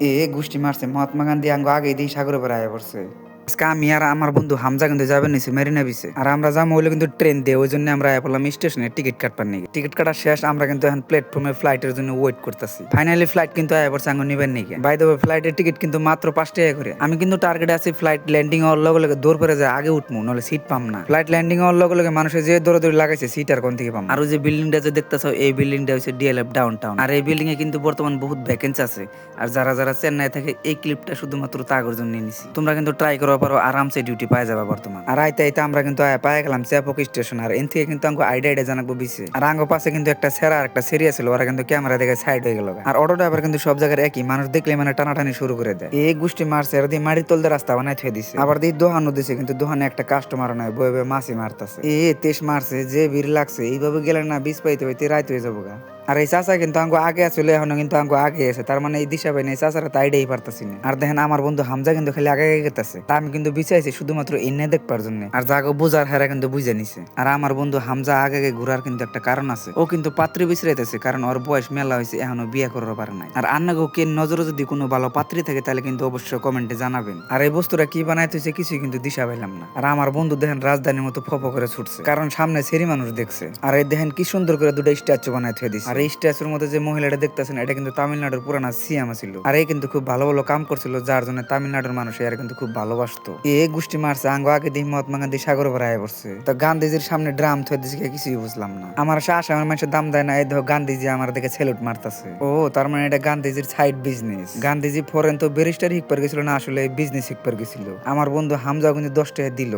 এ গোষ্ঠী মারছে মহাত্মা গান্ধী আঙ্গ আগে দিয়ে সাগরে বেড়ায় পড়ছে। আজকে আর আমার বন্ধু হামজা কিন্তু যাবেন নিছে মেরিনা বিচে আর আমরা যাব হইলে কিন্তু ট্রেন দিয়ে, ওই জন্য আমরা পড়লাম স্টেশনে টিকিট কাটবার নিয়ে। টিকিট কাটার শেষ, আমরা কিন্তু এখন প্ল্যাটফর্মে ফ্লাইটের জন্য ওয়েট করতেছি। ফাইনালি ফ্লাইট কিন্তু পড়ছে আঙ্গ নিবেন নাকি বাই দ্য ফ্লাইটের টিকিট কিন্তু মাত্র পাঁচ টাকা করে। আমি কিন্তু টার্গেটে আছি ফ্লাইট ল্যান্ডিং হওয়ার লগে লগে দৌড় পরে যায়, আগে উঠবো নাহলে সিট পাম না। ফ্লাইট ল্যান্ডিং হওয়ার লগে লগে মানুষের যে দৌড়াদৌড়ি লাগাইছে সিট আর কোন থেকে পাম আর ওই যে বিল্ডিংটা যে দেখতেছো, এই বিল্ডিংটা হচ্ছে ডিএলএফ ডাউন টাউন আর এই বিল্ডিং এ কিন্তু বর্তমান বহুত ভ্যাকেন্সি আছে। আর যারা যারা চেন্নাই থেকে এই ক্লিপটা শুধুমাত্র তাগর জন্য নিছি। তোমরা কিন্তু ট্রাই করো পারো, আরামসে ডিউটি পাই যাবা বর্তমান। আর আইতে আইতে আমরা কিন্তু পায়ে গেলাম চেপক স্টেশন আর এন থেকে কিন্তু আমাকে আইডিয়া আইডিয়া জানাব বিছে আর আঙ্গ পাশে কিন্তু একটা সেরা একটা সিরিয়াস ছিল ওরা কিন্তু ক্যামেরা দেখে সাইড হয়ে গেল আর অটো ড্রাইভার কিন্তু সব জায়গায় একই, মানুষ দেখলে মানে টানাটানি শুরু করে দেয়। এই গোষ্ঠী মারছে আর দিয়ে মাটির তলতে রাস্তা বানাই থুয়ে দিছে। আবার দিয়ে দোহানো দিছে, কিন্তু দোহানে একটা কাস্টমার নয় বয়ে বয়ে মাছি মারতাছে। এ তেস মারছে, যে ভিড় লাগছে, এইভাবে গেলে না বিষ পাইতে পাইতে রাইত হয়ে যাব গা। আর এই চাচা কিন্তু আঙ্গো আগে আসলে এখনও কিন্তু আঙ্গো আগে আছে তার মানে এই দিশা পাই না, এই চাচারা তাইডেই পারতাছি না। আর দেখেন আমার বন্ধু হামজা কিন্তু খালি আগে আগে গেতেছে। তা আমি কিন্তু বিচাইছি শুধুমাত্র এনে দেখবার জন্য। আর যাগো বুঝার হেরা কিন্তু বুঝে নিছে। আর আমার বন্ধু হামজা আগে আগে ঘুরার কিন্তু একটা কারণ আছে। ও কিন্তু পাত্রী বিচরাইতেছে কারণ ওর বয়স মেলা হয়েছে, এখনও বিয়ে করার পারে নাই। আর আন্নাগো কে নজরে যদি কোনো ভালো পাত্রী থাকে, তাহলে কিন্তু অবশ্যই কমেন্টে জানাবেন। আর এই বস্তুটা কি বানাইতেছে কিছুই কিন্তু দিশা পাইলাম না। আর আমার বন্ধু দেখেন রাজধানীর মতো ফপ করে ছুটছে। কারণ সামনে সেরি মানুষ দেখছে। আর এই দেখেন কি সুন্দর করে দুটো স্ট্যাচু বানাই থুয়ে দিছে। আর এই স্ট্যাচুর মধ্যে যে মহিলাটা দেখতেছেন, এটা কিন্তু তামিলনাড়ুর পুরানা সিয়ামা ছিল আর এই কিন্তু খুব ভালো ভালো কাম করছিল, যার জন্য তামিলনাড়ুর মানুষ এর কিন্তু খুব ভালোবাসতো। এ গোষ্ঠী মারছে, আঙ্গ আগে দিয়ে মহাত্মা গান্ধী সাগর ভরায় পড়ছে। তো গান্ধীজির সামনে ড্রাম থয়ে দিছে কিছুই বুঝলাম না। আমার শ্বাস আমার মানুষের দাম দেয় না, এই দেখো গান্ধীজি আমার দিকে সেলুট মারতাছে। ও, তার মানে এটা গান্ধীজির সাইড বিজনেস গান্ধীজি ফরেন তো ব্যারিস্টার হিকবার গেছিল না, আসলে বিজনেস হিকবার গেছিল। আমার বন্ধু হামজা কিন্তু দশ টাকা দিল।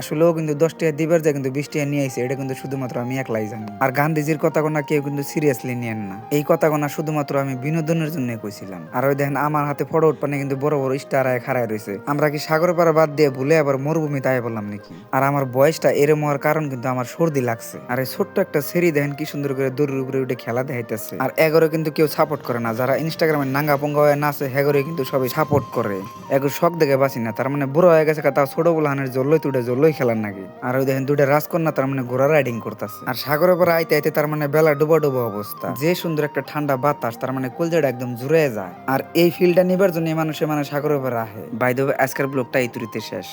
আসলেও কিন্তু দশ টাকা দিবার যায়, কিন্তু বিশ নিয়ে আইছে, এটা কিন্তু শুধুমাত্র আমি একলাই জানি। আর গান্ধীজির কথা কোনা কেউ কিন্তু সিরিয়াসলি নিয়েন না। এই কথা কোনা শুধুমাত্র আমি বিনোদনের জন্য কইছিলাম। আর ওই দেখেন, আমার হাতে ফটো উৎপানে কিন্তু বড় বড় স্টার আয় খাড়ায় রয়েছে আমরা কি সাগর পাড়া বাদ দিয়ে ভুলে আবার মরুভূমি তাই বললাম নাকি? আর আমার বয়সটা এরম হওয়ার কারণ কিন্তু আমার সর্দি লাগছে। আর এই ছোট্ট একটা সেরি দেখেন, কি সুন্দর করে দূরের উপরে উঠে খেলা দেখাইতেছে। আর এগারো কিন্তু কেউ সাপোর্ট করে না। যারা ইনস্টাগ্রামে নাঙ্গা পঙ্গা হয়ে নাচে হেগরে কিন্তু সবাই সাপোর্ট করে। এগুলো শখ দেখে বাসি না। তার মানে বুড়ো হয়ে গেছে তাও ছোট বুলাহানের জল্লই তুটে জল্লই খেলার নাকি? আর ওই দেখেন দুইটা রাজকন্যা তার মানে ঘোড়া রাইডিং করতেছে। আর সাগরের পর আইতে আইতে তার মানে বেলা ডুবা ডুবা অবস্থা। যে সুন্দর একটা ঠান্ডা বাতাস তার মানে কুলজাটা একদম জুড়ে যায়। আর এই ফিলটা নিবার জন্য মানুষে মানে সাগরের উপর আহে বাইদেবে আজকের ব্লগটা এই শেষ।